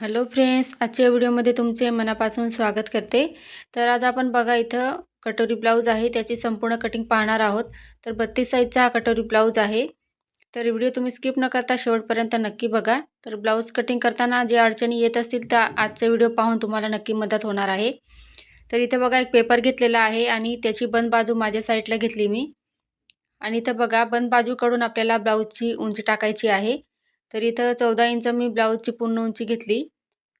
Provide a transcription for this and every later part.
Hello friends आजच्या व्हिडिओमध्ये तुमचे मनापासून स्वागत करते. तर आज आपण बघा इथं कटोरी ब्लाऊज आहे त्याची संपूर्ण कटिंग पाहणार आहोत. तर बत्तीस साईजचा हा कटोरी ब्लाऊज आहे. तर व्हिडिओ तुम्ही स्किप न करता शेवटपर्यंत नक्की बघा. तर ब्लाऊज कटिंग करताना जे अडचणी येत असतील त्या आजचा व्हिडिओ पाहून तुम्हाला नक्की मदत होणार आहे. तर इथं बघा एक पेपर घेतलेला आहे आणि त्याची बंद बाजू माझ्या साईडला घेतली मी. आणि इथं बघा बंद बाजूकडून आपल्याला ब्लाऊजची उंची टाकायची आहे. तर इथं चौदा इंच मी ब्लाऊजची पूर्ण उंची घेतली.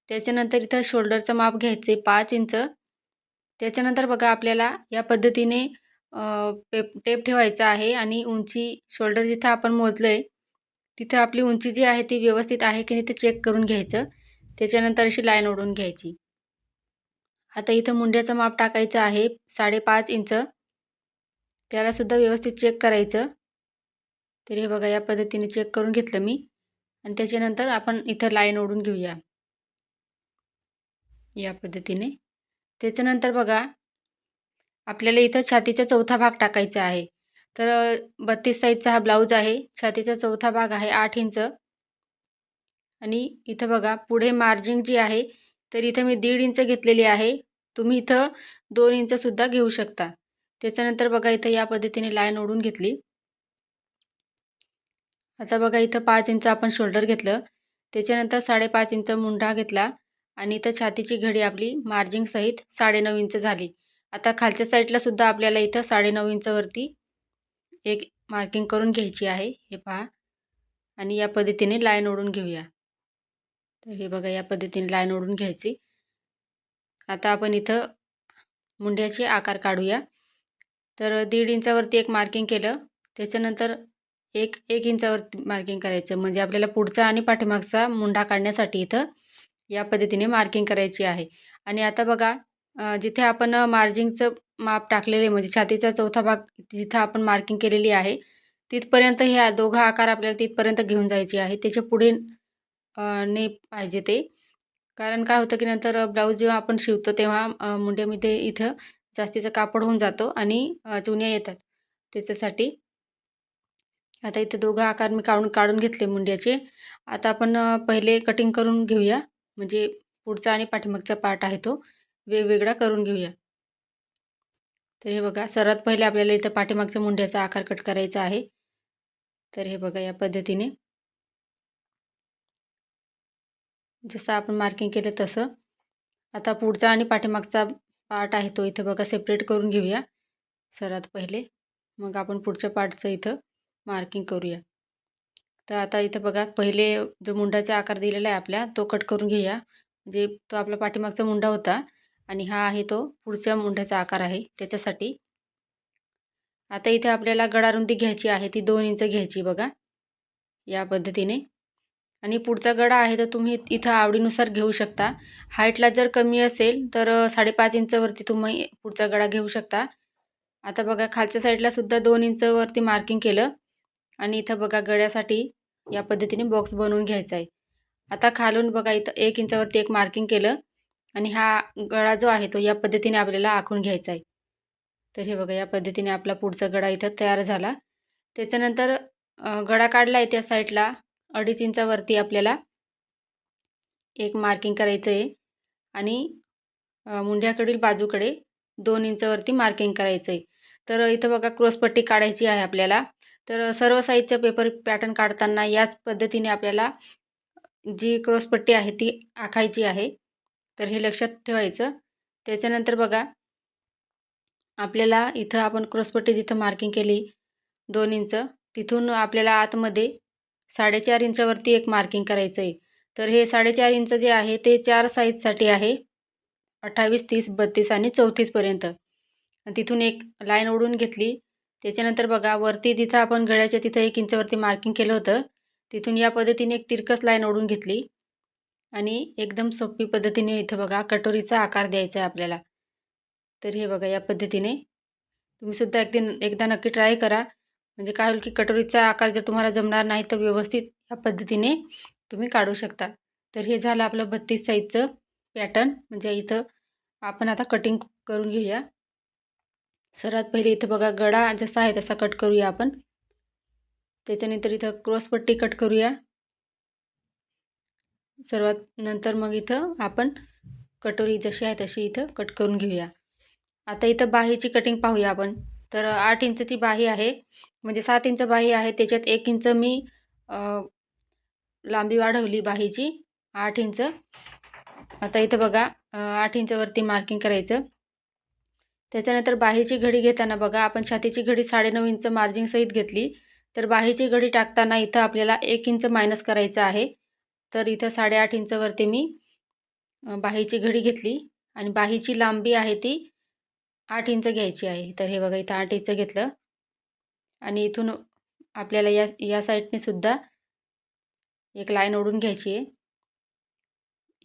त्याच्यानंतर इथं शोल्डरचं माप घ्यायचे पाच इंच. त्याच्यानंतर बघा आपल्याला या पद्धतीने पेप टेप ठेवायचा आहे आणि उंची शोल्डर जिथं आपण मोजलं आहे तिथं आपली उंची जी आहे ती व्यवस्थित आहे की नाही ते चेक करून घ्यायचं. त्याच्यानंतर अशी लाईन ओढून घ्यायची. आता इथं मुंड्याचं माप टाकायचं आहे साडेपाच इंच. त्यालासुद्धा व्यवस्थित चेक करायचं. तर हे बघा या पद्धतीने चेक करून घेतलं मी. आणि त्याच्यानंतर आपण इथं लाईन ओढून घेऊया. या पद्धतीने. त्याच्यानंतर बघा आपल्याला इथं छातीचा चौथा भाग टाकायचा आहे. तर बत्तीस साईजचा हा ब्लाऊज आहे. छातीचा चौथा भाग आहे आठ इंच. आणि इथं बघा पुढे मार्जिंग जी आहे तर इथं मी दीड इंच घेतलेली आहे. तुम्ही इथं दोन इंचसुद्धा घेऊ शकता. त्याच्यानंतर बघा इथं या पद्धतीने लाईन ओढून घेतली. आता बघा इथं पाच इंच आपण शोल्डर घेतलं. त्याच्यानंतर साडेपाच इंच मुंढा घेतला आणि इथं छातीची घडी आपली मार्जिंगसहित साडेनऊ इंच झाली. आता खालच्या साईडला सुद्धा आपल्याला इथं साडेनऊ इंचवरती एक मार्किंग करून घ्यायची आहे. हे पहा. आणि या पद्धतीने लाईन ओढून घेऊया. तर हे बघा या पद्धतीने लाईन ओढून घ्यायची. आता आपण इथं मुंड्याचे आकार काढूया. तर दीड इंचावरती एक मार्किंग केलं. त्याच्यानंतर एक एक इंचावरती मार्किंग करायचं. म्हणजे आपल्याला पुढचा आणि पाठीमागचा मुंडा काढण्यासाठी इथं या पद्धतीने मार्किंग करायची आहे. आणि आता बघा जिथे आपण मार्जिंगचं माप टाकलेले म्हणजे छातीचा चौथा भाग जिथं आपण मार्किंग केलेली आहे तिथपर्यंत ह्या दोघा आकार आपल्याला तिथपर्यंत घेऊन जायचे आहे. त्याच्या पुढे ने पाहिजे ते. कारण काय होतं की नंतर ब्लाऊज जेव्हा आपण शिवतो तेव्हा मुंड्यामध्ये इथं जास्तीचं कापड होऊन जातो आणि चुन्या येतात. त्याच्यासाठी आता इथे दोघं आकार मी काढून काढून घेतले मुंड्याचे. आता आपण पहिले कटिंग करून घेऊया. म्हणजे पुढचा आणि पाठीमागचा पार्ट आहे तो. वेगवेगळा करून घेऊया. तर हे बघा सर्वात पहिले आपल्याला इथं पाठीमागच्या मुंड्याचा आकार कट करायचा आहे. तर हे बघा या पद्धतीने. जसं आपण मार्किंग केलं तसं. आता पुढचा आणि पाठीमागचा पार्ट आहे तो. इथं बघा सेपरेट करून घेऊया. सर्वात पहिले. मग आपण पुढच्या पार्टचं इथं मार्किंग करूया. तर आता इथं बघा पहिले जो मुंडाचा आकार दिलेला आहे आपल्या तो कट करून घेऊया. म्हणजे तो आपला पाठीमागचा मुंडा होता आणि हा आहे तो पुढच्या मुंड्याचा आकार आहे त्याच्यासाठी. आता इथे आपल्याला गडारुंदी घ्यायची आहे ती दोन इंच घ्यायची बघा या पद्धतीने. आणि पुढचा गडा आहे तर तुम्ही इथं आवडीनुसार घेऊ शकता. हाईटला जर कमी असेल तर साडेपाच इंचवरती तुम्ही पुढचा गडा घेऊ शकता. आता बघा खालच्या साईडला सुद्धा दोन इंचवरती मार्किंग केलं. आणि इथं बघा गळ्यासाठी या पद्धतीने बॉक्स बनवून घ्यायचा आहे आता खालून बघा इथं एक इंचावरती एक मार्किंग केलं आणि हा गळा जो आहे तो या पद्धतीने आपल्याला आखून घ्यायचा आहे तर हे बघा या पद्धतीने आपला पुढचा गळा इथं तयार झाला. त्याच्यानंतर गळा काढला आहे त्या साईडला अडीच इंचावरती आपल्याला एक मार्किंग करायचं आहे आणि मुंड्याकडील बाजूकडे दोन इंचावरती मार्किंग करायचं आहे तर इथं बघा क्रॉसपट्टी काढायची आहे आपल्याला. तर सर्व साईजचा पेपर पॅटर्न काढताना याच पद्धतीने आपल्याला जी क्रॉसपट्टी आहे ती आखायची आहे. तर हे लक्षात ठेवायचं. त्याच्यानंतर बघा आपल्याला इथं आपण क्रॉसपट्टी जिथं मार्किंग केली दोन इंच तिथून आपल्याला आतमध्ये साडेचार इंचावरती एक मार्किंग करायचं आहे तर हे साडेचार इंच जे आहे ते चार साईजसाठी आहे. अठ्ठावीस तीस बत्तीस आणि चौतीसपर्यंत तिथून एक लाईन ओढून घेतली. त्याच्यानंतर बघा वरती तिथं आपण घड्याच्या तिथं एक इंचवरती मार्किंग केलं होतं तिथून या पद्धतीने एक तिरकस लाईन ओढून घेतली. आणि एकदम सोपी पद्धतीने इथं बघा कटोरीचा आकार द्यायचा आहे आपल्याला. तर हे बघा या पद्धतीने तुम्हीसुद्धा दिन एकदा नक्की ट्राय करा. म्हणजे काय होईल की कटोरीचा आकार जर तुम्हाला जमणार नाही तर व्यवस्थित या पद्धतीने तुम्ही काढू शकता. तर हे झालं आपलं बत्तीस साईजचं पॅटर्न म्हणजे इथं आपण आता कटिंग करून घेऊया. सर्वात पहिले इथं बघा गडा जसा आहे तसा कट करूया आपण. त्याच्यानंतर इथं क्रॉसपट्टी कट करूया. सर्वात नंतर मग इथं आपण कटोरी जशी आहे तशी इथं कट करून घेऊया. आता इथं बाहीची कटिंग पाहूया आपण. तर आठ इंचची बाही आहे. म्हणजे सात इंच बाही आहे. त्याच्यात एक इंच मी लांबी वाढवली बाहीची. आठ इंच. आता इथं बघा आठ इंचवरती मार्किंग करायचं. त्याच्यानंतर बाहीची घडी घेताना बघा आपण छातीची घडी साडेनऊ इंच मार्जिंगसहित घेतली तर बाहीची घडी टाकताना इथं आपल्याला एक इंच मायनस करायचं आहे. तर इथं साडेआठ इंचवरती मी बाहीची घडी घेतली आणि बाहीची लांबी आहे ती आठ इंच घ्यायची आहे. तर हे बघा इथं आठ इंच घेतलं. आणि इथून आपल्याला या या साईडने सुद्धा एक लाईन ओढून घ्यायची आहे.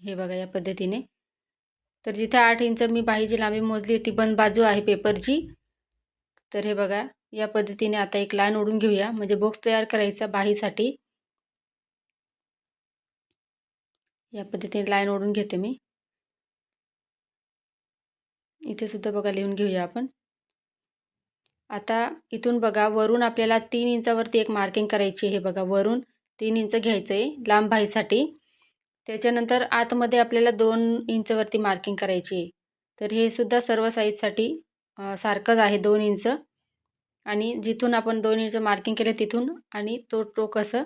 हे बघा या पद्धतीने. तर जिथे आठ इंच मी बाहीची लांबी मोजली ती बंद बाजू आहे पेपरची. तर हे बघा या पद्धतीने आता एक लाईन ओढून घेऊया. म्हणजे बॉक्स तयार करायचा बाहीसाठी या पद्धतीने लाईन ओढून घेते मी. इथे सुद्धा बघा लिहून घेऊया आपण. आता इथून बघा वरून आपल्याला तीन इंचावरती एक मार्किंग करायची आहे. बघा वरून तीन इंच घ्यायचं आहे लांब बाहीसाठी त्याच्यानंतर आतमध्ये आपल्याला दोन इंचवरती मार्किंग करायची आहे. तर हे सुद्धा सर्व साईजसाठी सारखंच आहे दोन इंच. आणि जिथून आपण दोन इंच मार्किंग केलं तिथून आणि तो टोक असं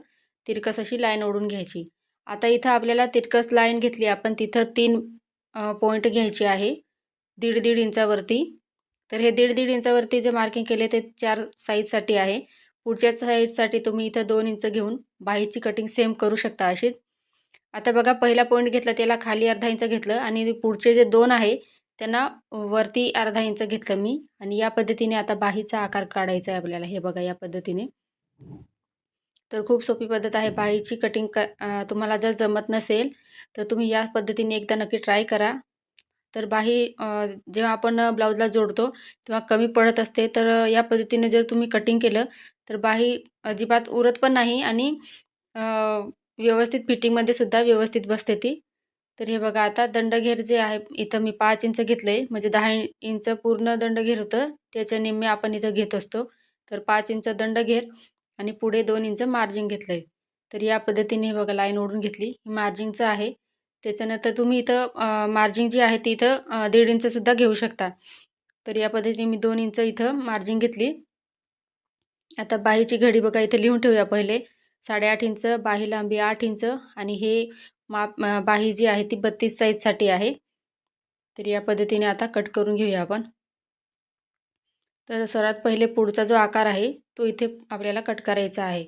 तिरकस अशी लाईन ओढून घ्यायची. आता इथं आपल्याला तिरकस लाईन घेतली आपण तिथं तीन पॉईंट घ्यायचे आहे दीड दीड इंचावरती. तर हे दीड दीड इंचावरती जे मार्किंग केले ते चार साईजसाठी आहे. पुढच्या साईडसाठी तुम्ही इथं दोन इंच घेऊन बाहीची कटिंग सेम करू शकता अशीच. आता बघा पहिला पॉईंट घेतला त्याला खाली अर्धा इंच घेतलं आणि पुढचे जे दोन आहे त्यांना वरती अर्धा इंच घेतलं मी. आणि या पद्धतीने आता बाहीचा आकार काढायचा आहे आपल्याला. हे बघा या पद्धतीने. तर खूप सोपी पद्धत आहे. बाहीची कटिंग क तुम्हाला जर जमत नसेल तर तुम्ही या पद्धतीने एकदा नक्की ट्राय करा. तर बाही जेव्हा आपण ब्लाऊजला जोडतो तेव्हा कमी पडत असते. तर या पद्धतीने जर तुम्ही कटिंग केलं तर बाही अजिबात उरत पण नाही आणि व्यवस्थित फिटिंगमध्ये सुद्धा व्यवस्थित बसते ती. तर हे बघा आता दंडघेर जे आहे इथं मी पाच इंच घेतलं आहे म्हणजे दहा इंच पूर्ण दंडघेर होतं. त्याच्या निम्मे आपण इथं घेत असतो. तर पाच इंच दंडघेर आणि पुढे दोन इंच मार्जिंग घेतलं आहे तर या पद्धतीने हे बघा लाईन ओढून घेतली. ही मार्जिंगचं आहे. त्याच्यानंतर तुम्ही इथं मार्जिंग जी आहे ती इथं दीड इंचसुद्धा घेऊ शकता. तर या पद्धतीने मी दोन इंच इथं मार्जिंग घेतली. आता बाहीची घडी बघा इथं लिहून ठेवूया पहिले. साडेआठ इंच बाही लांबी आठ इंच आणि हे माप बाही जी आहे ती बत्तीस साईजसाठी आहे. तर या पद्धतीने आता कट करून घेऊया आपण. तर सर्वात पहिले पुढचा जो आकार आहे तो इथे आपल्याला कट करायचा आहे.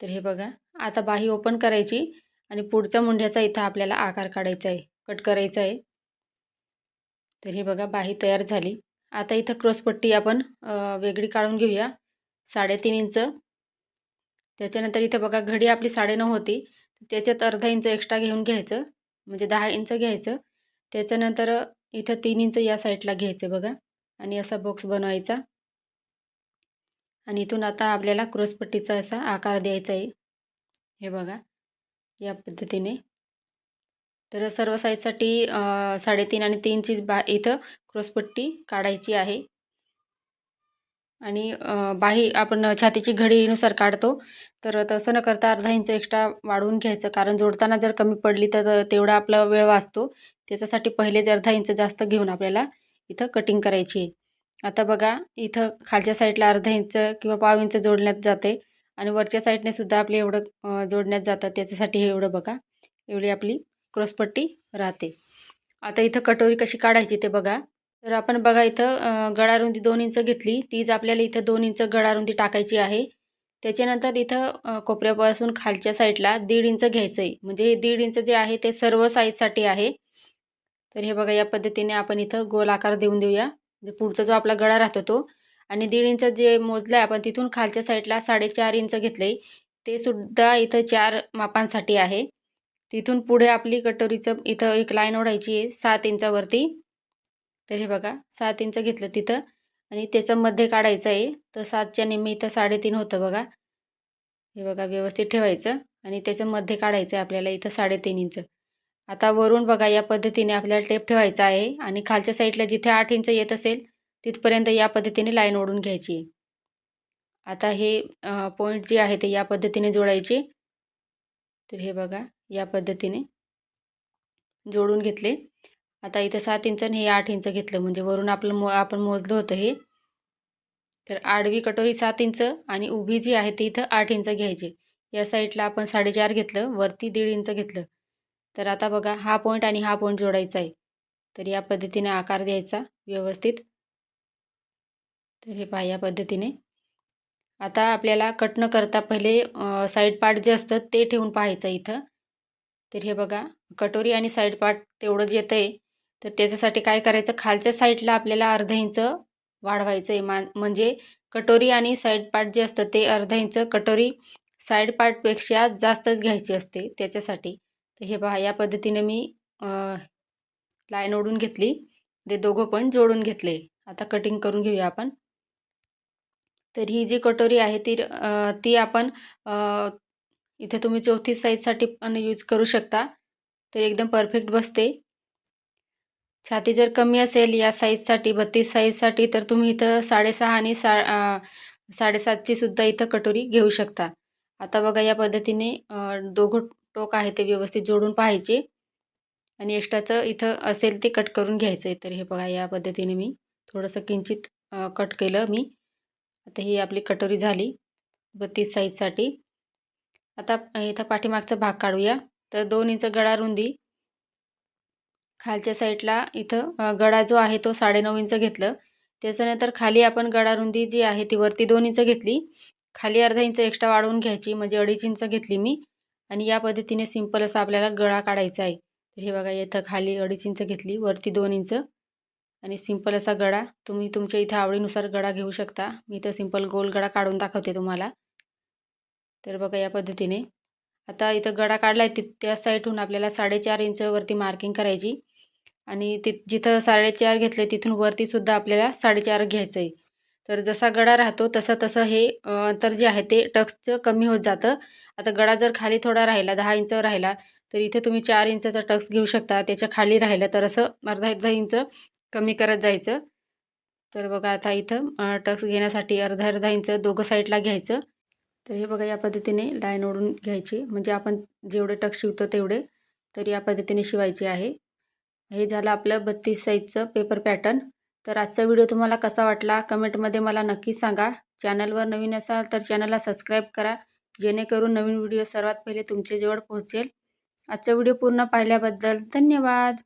तर हे बघा आता बाही ओपन करायची आणि पुढच्या मुंढ्याचा इथं आपल्याला आकार काढायचा आहे कट करायचा आहे. तर हे बघा बाही तयार झाली. आता इथं क्रॉसपट्टी आपण वेगळी काढून घेऊया. साडेतीन इंच त्याच्यानंतर इथं बघा घडी आपली साडेनऊ होती. त्याच्यात अर्धा इंच एक्स्ट्रा घेऊन घ्यायचं म्हणजे दहा इंच घ्यायचं. त्याच्यानंतर इथं तीन इंच या साईडला घ्यायचं बघा. आणि असा बॉक्स बनवायचा. आणि इथून आता आपल्याला क्रॉसपट्टीचा असा आकार द्यायचा आहे. हे बघा या पद्धतीने. तर सर्व साईजसाठी साडेतीन आणि तीनची बा इथं क्रॉसपट्टी काढायची आहे. आणि बाही आपण छातीची घडीनुसार काढतो तर तसं न करता अर्धा इंच एक्स्ट्रा वाढवून घ्यायचं. कारण जोडताना जर कमी पडली तर तेवढा आपला वेळ वाचतो. त्याच्यासाठी पहिलेच अर्धा इंच जास्त घेऊन आपल्याला इथं कटिंग करायची आहे. आता बघा इथं खालच्या साईडला अर्धा इंच किंवा पाव इंच जोडण्यात जाते आणि वरच्या साईडने सुद्धा आपले एवढं जोडण्यात जातं. त्याच्यासाठी हे एवढं बघा. एवढी आपली क्रॉसपट्टी राहते. आता इथं कटोरी कशी काढायची ते बघा. तर आपण बघा इथं गळारुंदी दोन इंच घेतली. तीच आपल्याला इथं दोन इंच गळारुंदी टाकायची आहे. त्याच्यानंतर इथं कोपऱ्यापासून खालच्या साईडला दीड इंच घ्यायचं आहे म्हणजे दीड इंच जे आहे ते सर्व साईजसाठी आहे. तर हे बघा या पद्धतीने आपण इथं गोल आकार देऊन देऊया. म्हणजे पुढचा जो आपला गळा राहतो तो. आणि दीड इंच जे मोजलं आहे आपण तिथून खालच्या साईडला साडेचार इंच घेतलं आहे ते सुद्धा इथं चार मापांसाठी आहे. तिथून पुढे आपली कटोरीचं इथं एक लाईन ओढायची आहे सात इंचावरती. तर हे बघा सात इंच घेतलं तिथं आणि त्याचं मध्ये काढायचं आहे. तर सातच्या निम्मी इथं साडेतीन होतं बघा. हे बघा व्यवस्थित ठेवायचं आणि त्याचं मध्ये काढायचं आहे आपल्याला इथं साडेतीन इंच. आता वरून बघा या पद्धतीने आपल्याला टेप ठेवायचा आहे आणि खालच्या साईडला जिथे आठ इंच येत असेल तिथपर्यंत या पद्धतीने लाईन ओढून घ्यायची. आहे आता हे पॉईंट जे आहे ते या पद्धतीने जोडायचे. तर हे बघा या पद्धतीने जोडून घेतले. आता इथं सात इंच आणि हे आठ इंच घेतलं. म्हणजे वरून आपलं मो आपण मोजलं होतं हे. तर आडवी कटोरी सात इंच आणि उभी जी आहे ती इथं आठ इंच घ्यायची. या साईडला आपण साडेचार घेतलं. वरती दीड इंच घेतलं. तर आता बघा हा पॉईंट आणि हा पॉईंट जोडायचा आहे. तर या पद्धतीने आकार द्यायचा व्यवस्थित. तर हे पहा या पद्धतीने. आता आपल्याला कट न करता पहिले साईड पार्ट जे असतं ते ठेवून पाहायचं इथं. तर हे बघा कटोरी आणि साईड पार्ट तेवढंच येतं आहे तर त्याच्यासाठी काय करायचं? खालच्या साईडला आपल्याला अर्धा इंच वाढवायचं आहे मान म्हणजे कटोरी आणि साईड पार्ट जे असतं ते अर्धा इंच कटोरी साईड पार्टपेक्षा जास्तच घ्यायची असते त्याच्यासाठी. तर हे पहा या पद्धतीने मी लाईन ओढून घेतली. ते दोघं पण जोडून घेतले. आता कटिंग करून घेऊया आपण. तर ही जी कटोरी आहे ती ती आपण इथे तुम्ही चौथी साईजसाठी पण यूज करू शकता. तर एकदम परफेक्ट बसते. छाती जर कमी असेल या साईजसाठी बत्तीस साईजसाठी तर तुम्ही इथं साडेसहा आणि सा साडेसातची सुद्धा इथं कटोरी घेऊ शकता. आता बघा या पद्धतीने दोघं टोक आहे ते व्यवस्थित जोडून पाहायचे. आणि एक्स्ट्राचं इथं असेल ते कट करून घ्यायचं आहे. तर हे बघा या पद्धतीने मी थोडंसं किंचित कट केलं मी. आता ही आपली कटोरी झाली बत्तीस साईजसाठी आता इथं पाठीमागचा भाग काढूया. तर दोन इंच गळा रुंदी खालच्या साईडला इथं गळा जो आहे तो साडेनऊ इंच घेतलं. त्याच्यानंतर खाली आपण गळा रुंदी जी आहे ती वरती दोन इंच घेतली. खाली अर्धा इंच एक्स्ट्रा वाढवून घ्यायची म्हणजे अडीच इंच घेतली मी. आणि या पद्धतीने सिंपल असा आपल्याला गळा काढायचा आहे. तर हे बघा इथं खाली अडीच इंच घेतली वरती दोन इंच. आणि सिंपल असा गळा तुम्ही तुमच्या इथे आवडीनुसार गळा घेऊ शकता. मी तर सिंपल गोल गळा काढून दाखवते तुम्हाला. तर बघा या पद्धतीने. आता इथं गळा काढला आहे ति त्या साईडहून आपल्याला साडेचार इंचवरती मार्किंग करायची. आणि ति जिथं साडेचार घेतले तिथून वरतीसुद्धा आपल्याला साडेचार घ्यायचं आहे तर जसा गडा राहतो तसं तसं हे अंतर जे आहे ते टक्सचं कमी होत जातं. आता गडा जर खाली थोडा राहिला दहा इंच राहिला तर इथे तुम्ही चार इंचाचा टक्स घेऊ शकता. त्याच्याखाली राहिलं तर असं अर्धा अर्धा इंच कमी करत जायचं. तर बघा आता इथं टक्स घेण्यासाठी अर्धा अर्धा इंच दोघं साईडला घ्यायचं. तर हे बघा या पद्धतीने लाईन ओढून घ्यायची. म्हणजे आपण जेवढे टक्स शिवतो तेवढे तर या पद्धतीने शिवायचे आहे. हे झालं आपलं बत्तीस साईजचं पेपर पॅटर्न तर आजचा व्हिडिओ तुम्हाला कसा वाटला? कमेंटमध्ये मला नक्की सांगा. चॅनलवर नवीन असाल तर चॅनलला सबस्क्राईब करा. जेणेकरून नवीन व्हिडिओ सर्वात पहिले तुमच्याजवळ पोहोचेल. आजचा व्हिडिओ पूर्ण पाहिल्याबद्दल धन्यवाद.